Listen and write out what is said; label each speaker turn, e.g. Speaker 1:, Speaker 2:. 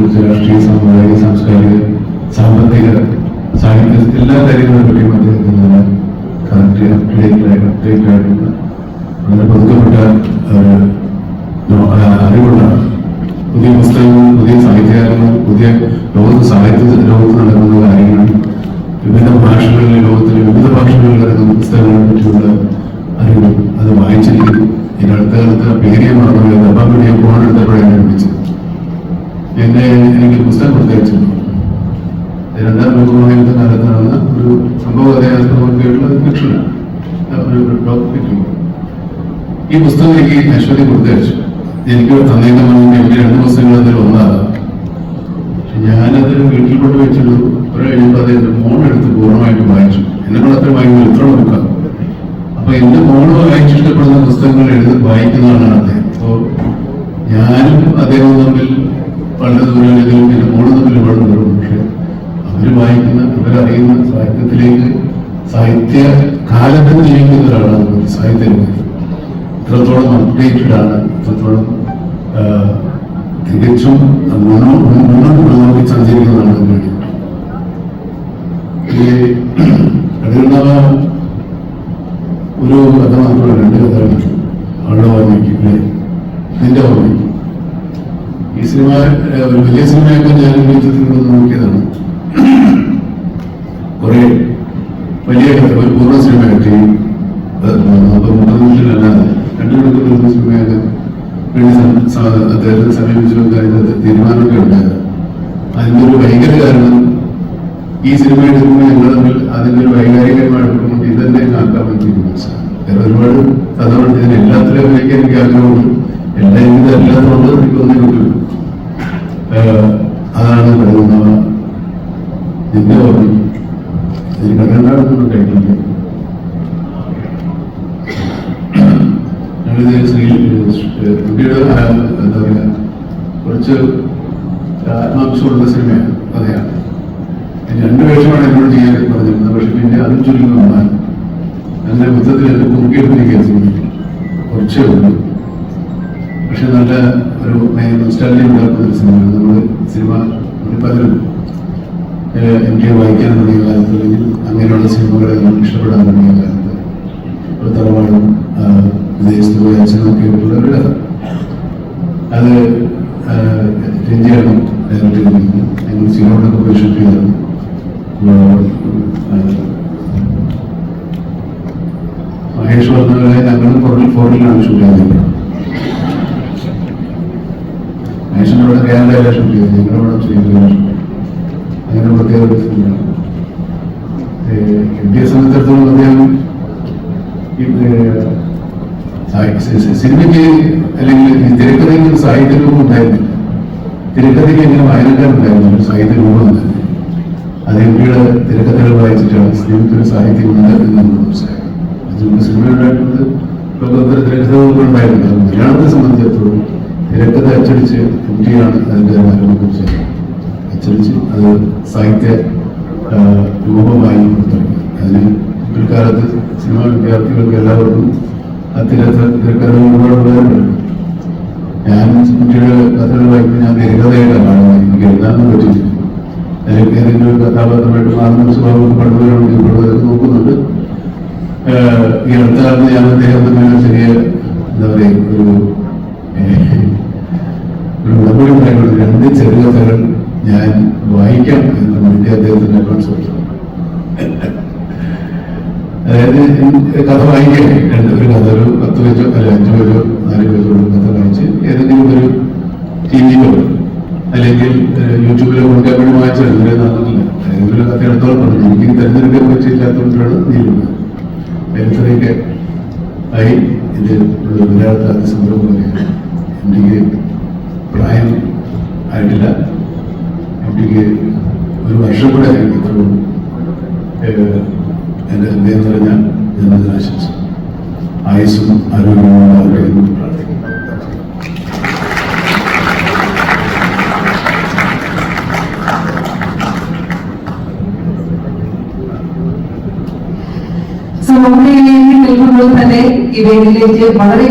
Speaker 1: കുറിച്ച് രാഷ്ട്രീയ സാമുദായിക സാംസ്കാരിക സാമ്പത്തിക സാഹിത്യ എല്ലാ കാര്യങ്ങളെ പറ്റിയും അദ്ദേഹത്തിന് നല്ല കറക്റ്റ് അപ്ഡേറ്റ് അപ്ഡേറ്റ് ആയിട്ടുള്ള വളരെ പുതുക്കപ്പെട്ട അറിവുള്ള പുതിയ പുസ്തകങ്ങൾ പുതിയ സാഹിത്യകാരങ്ങൾ പുതിയ ലോകത്ത് സാഹിത്യ ലോകത്ത് നടക്കുന്ന കാര്യങ്ങൾ വിവിധ ഭാഷകളിലെ ലോകത്തിലെ വിവിധ ഭാഷകളിൽ നടക്കുന്ന പുസ്തകങ്ങളെ പറ്റിയുള്ള അറിവ് അത് വായിച്ചിരിക്കുന്നു. ഈ അടുത്ത കാലത്ത് പേരിയ മറന്നു അപ്പം വീഡിയോ ഫോൺ വിളിച്ചത് എന്നെ എനിക്ക് പുസ്തകം പ്രത്യേകിച്ചിട്ടുണ്ട് രണ്ടാം ലോകമഹായുദ്ധ കാലത്ത് നടന്ന ഒരു സംഭവ ഡോക്ടർ ഈ പുസ്തകം എനിക്ക് ഐശ്വര്യം പ്രത്യേകിച്ചു എനിക്ക് തന്നേക്കാൻ എനിക്ക് രണ്ട് പുസ്തകങ്ങൾ അതിൽ ഒന്നാണ് പക്ഷെ ഞാനത് വീട്ടിൽ കൊണ്ട് വെച്ചിട്ട് ഒരു കഴിയുമ്പോൾ അത് മോളെടുത്ത് പൂർണമായിട്ട് വായിച്ചു. എന്നെ കൂടെ അത്ര വായിക്കുമ്പോൾ ഇത്ര നോക്കാം അപ്പൊ എന്റെ മോൾ വായിച്ചിഷ്ടപ്പെടുന്ന പുസ്തകങ്ങൾ എഴുതി വായിക്കുന്നതാണ് അദ്ദേഹം. അപ്പോ ഞാനും അദ്ദേഹവും തമ്മിൽ അവർ ഇവരറിയുന്ന സാഹിത്യത്തിലേക്ക് സാഹിത്യ കാലത്തിന് ജീവിക്കുന്ന ഒരാളാണ് സാഹിത്യ ഇത്രത്തോളം അപ്ഡേറ്റഡ് ആണ് ഇത്രത്തോളം തികച്ചും മുന്നോട്ട് മുന്നോട്ട് സഞ്ചരിക്കുന്നതാണ് വേണ്ടി ഈ കടലുണ്ടാവ ഒരു കഥ മാത്രമല്ല രണ്ട് കഥകളുണ്ട്. അവളുടെ ഓർമ്മയ്ക്ക് നിന്റെ ഓർമ്മയ്ക്ക്. ഈ സിനിമ ഒരു വലിയ സിനിമയൊക്കെ ഞാൻ ജീവിതത്തിൽ നിന്ന് നോക്കിയതാണ് കുറെ വലിയ കഥ ഒരു പൂർണ സിനിമ കിട്ടി മുപ്പത് മിനിറ്റിലല്ലാതെ രണ്ടു മണിക്കൂർ ഒരു സിനിമയൊക്കെ വേണ്ടി സം- സ- അദ്ദേഹത്തെ സമീപിച്ചു കാര്യത്തിൽ തീരുമാനമൊക്കെ ഉണ്ടായത് അതിന്റെ ഒരു ഭയങ്കര കാരണം ഈ സിനിമ എടുക്കുമ്പോൾ ഞങ്ങൾ തമ്മിൽ കുട്ടിയുടെ എന്താ പറയുക കുറച്ച് സിനിമയാണ് കഥയാണ്. രണ്ട് വേഷമാണ് എന്നോട് ചെയ്യാൻ പറഞ്ഞിരുന്നത്. പക്ഷെ പിന്നെ അതും ചുരുങ്ങി വന്നാൽ നല്ല മൊത്തത്തിൽ എന്റെ കുറുക്കിയെടുത്തിരിക്കുക സിനിമ. കുറച്ചേ ഉള്ളൂ. പക്ഷെ നല്ല ഒരു നൊസ്റ്റാലിറ്റി ഉണ്ടാക്കുന്ന ഒരു സിനിമയാണ്. നമ്മൾ സിനിമ പലരും എനിക്ക് വായിക്കാൻ തുടങ്ങിയ കാലത്ത് അല്ലെങ്കിൽ അങ്ങനെയുള്ള സിനിമകളെ ഇഷ്ടപ്പെടാൻ തുടങ്ങിയ കാലത്ത് ഒരു തറവാടും വിദേശത്ത് പോയി അച്ഛനൊക്കെ ഉള്ള ഒരു കഥ അത് രഞ്ജിയാണ് ഡയറക്റ്റ് ചെയ്തിരിക്കുന്നത് ഞങ്ങൾ സിനിമയോടൊക്കെ പോയി ഷൂട്ട് ചെയ്തതാണ് മഹേഷ് പറഞ്ഞ ഞങ്ങളും ഫോറിൽ ഫോറിലാണ് ഷൂട്ട് ചെയ്തത്. മഹേഷിന്റെ അവിടെ കേരളയിലാണ് ഷൂട്ട് ചെയ്തത്. അവിടെ ചെയ്യുന്നത് അങ്ങനെ പ്രത്യേക ഒരു സംബന്ധിച്ചിടത്തോളം അദ്ദേഹം സിനിമയ്ക്ക് അല്ലെങ്കിൽ തിരക്കഥയ്ക്ക് സാഹിത്യ രൂപം ഉണ്ടായിരുന്നില്ല തിരക്കഥയ്ക്ക് എങ്ങനെ വായനക്കാരുണ്ടായിരുന്നു? സാഹിത്യ രൂപം തന്നെ പിയുടെ തിരക്കഥകൾ വായിച്ചിട്ടാണ് സിനിമയ്ക്ക് ഒരു സാഹിത്യം ഉണ്ട് എന്ന് മനസ്സിലാക്കുന്നത് അതുകൊണ്ട് സിനിമ ഉണ്ടായിട്ടുള്ളത് ലോകോത്തര തിരക്കഥകൾ ഉണ്ടായിരുന്നു മലയാളത്തെ സംബന്ധിച്ചിടത്തോളം തിരക്കഥ അച്ചടിച്ച് എം ടിയാണ് അതിന്റെ കുറിച്ച് അച്ചടിച്ച് അത് സാഹിത്യ രൂപമായി പുറത്തിറങ്ങി അതിന് പിൽക്കാലത്ത് സിനിമാ വിദ്യാർത്ഥികൾക്ക് എല്ലാവർക്കും ആ തിരക്കഥ തിരക്കഥകൾ ഒരുപാട് ഉപകാരമുണ്ട് ഞാൻ കുട്ടിയുടെ കഥകൾ ഞാൻ കാണുന്നത് എനിക്ക് എഴുതാനൊന്നും പറ്റില്ല അല്ലെങ്കിൽ ഏതെങ്കിലും ഒരു കഥാപാത്രമായിട്ട് മാറുന്ന സ്വഭാവം നോക്കുന്നുണ്ട്. ഈ ഞാൻ അദ്ദേഹം ചെറിയ എന്താ പറയുക ഒരു ഒരു ഉടമ്പടി രണ്ട് ചെറുകഥകൾ ഞാൻ വായിക്കാം എന്ന് വേണ്ടി അദ്ദേഹത്തിന്റെ അഡ്വാൻസ് കഥ വായിക്കാൻ രണ്ട് ഒരു കഥ ഒരു പത്ത് പേജോ അല്ല അഞ്ച് പേജോ നാല് പേജോ ഉള്ള കഥ വായിച്ച് ഏതെങ്കിലും ഒരു ടി വിയിലോ അല്ലെങ്കിൽ യൂട്യൂബിലോ കൊടുക്കാൻ വേണ്ടി വായിച്ചത് ഇതുവരെ നടന്നിട്ടില്ല. ഏതെങ്കിലും ഒരു കഥ എടുത്തോളം പറഞ്ഞു എനിക്ക് തിരഞ്ഞെടുക്കാൻ പറ്റില്ലാത്തതുകൊണ്ടാണ് നീളുന്നത് ഇത്രയൊക്കെ ആയി ഇത് ഒരാൾക്ക് അതിസംഭവം പോലെയാണ്. എനിക്ക് പ്രായം ആയിട്ടില്ല. എനിക്ക് ഒരു വർഷം കൂടെ ആയിരുന്നു എന്റെ ഹൃദയം നിറഞ്ഞ ജന്മദിനാശംസ ആയുസ്സും ആരോഗ്യവും ഉണ്ടാവട്ടെ എന്ന് പ്രാർത്ഥിക്കുന്നു.
Speaker 2: സോ നമ്മുടെ ഈ നിൽക്കുമ്പോൾ തന്നെ ഈ വേദിയിലേക്ക് വളരെ